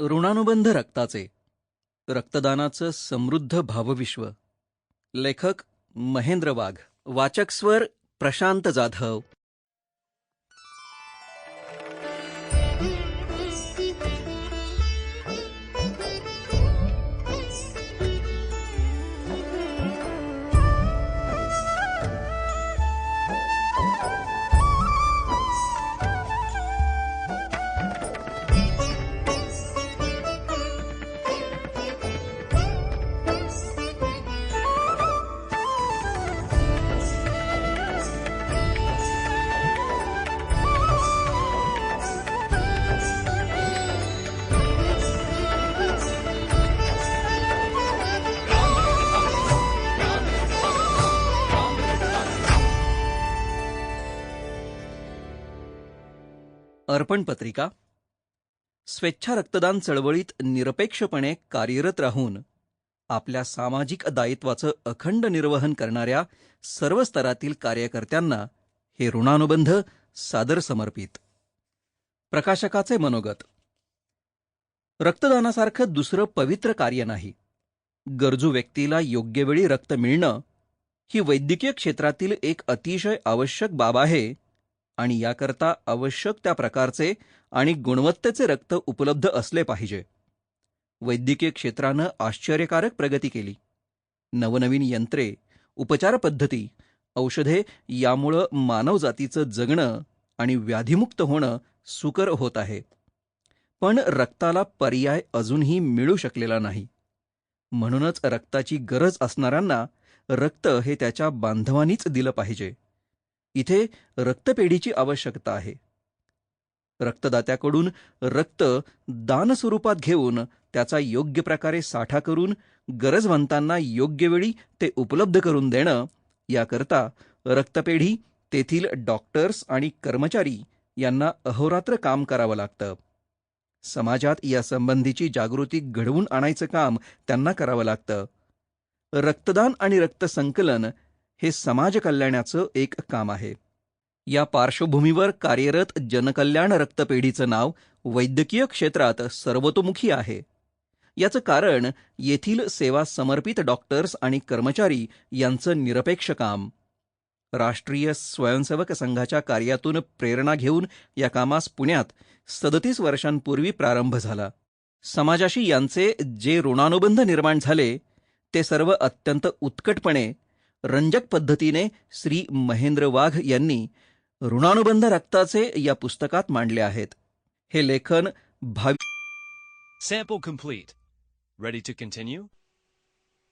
ऋणानुबंध रक्ताचे. रक्तदानाचं समृद्ध भावविश्व. लेखक महेंद्र वाघ. वाचक स्वर प्रशांत जाधव. अर्पण पत्रिका. स्वेच्छा रक्तदान चळवळीत निरपेक्षपणे कार्यरत राहून आपल्या सामाजिक दायित्वाचं अखंड निर्वहन करणाऱ्या सर्व स्तरातील कार्यकर्त्यांना हे ऋणानुबंध सादर समर्पित. प्रकाशकाचे मनोगत. रक्तदानासारखं दुसरं पवित्र कार्य नाही. गरजू व्यक्तीला योग्य वेळी रक्त मिळणं ही वैद्यकीय क्षेत्रातील एक अतिशय आवश्यक बाब आहे आणि याकरता आवश्यक त्या प्रकारचे आणि गुणवत्तेचे रक्त उपलब्ध असले पाहिजे. वैद्यकीय क्षेत्रानं आश्चर्यकारक प्रगती केली. नवनवीन यंत्रे उपचार पद्धती औषधे यामुळं मानवजातीचं जगणं आणि व्याधीमुक्त होणं सुकर होत आहे. पण रक्ताला पर्याय अजूनही मिळू शकलेला नाही. म्हणूनच रक्ताची गरज असणाऱ्यांना रक्त हे त्याच्या बांधवांनीच दिलं पाहिजे. इथे रक्तपेढीची आवश्यकता आहे. रक्तदात्याकडून रक्त दान स्वरूपात घेऊन त्याचा योग्य प्रकारे साठा करून गरजवंतांना योग्य वेळी ते उपलब्ध करून देणं याकरता रक्तपेढी तेथील डॉक्टर्स आणि कर्मचारी यांना अहोरात्र काम करावं लागतं. समाजात यासंबंधीची जागृती घडवून आणायचं काम त्यांना करावं लागतं. रक्तदान आणि रक्तसंकलन हे समाज कल्याणाचं एक काम आहे. या पार्श्वभूमीवर कार्यरत जनकल्याण रक्तपेढीचं नाव वैद्यकीय क्षेत्रात सर्वतोमुखी आहे. याचं कारण येथील सेवा समर्पित डॉक्टर्स आणि कर्मचारी यांचं निरपेक्ष काम. राष्ट्रीय स्वयंसेवक संघाच्या कार्यातून प्रेरणा घेऊन या कामास पुण्यात सदतीस वर्षांपूर्वी प्रारंभ झाला. समाजाशी यांचे जे ऋणानुबंध निर्माण झाले ते सर्व अत्यंत उत्कटपणे रंजक पद्धतीने श्री महेंद्र वाघ यांनी ऋणानुबंध रक्ताचे या पुस्तकात मांडले आहेत हे लेखन भावी sample complete. Ready to continue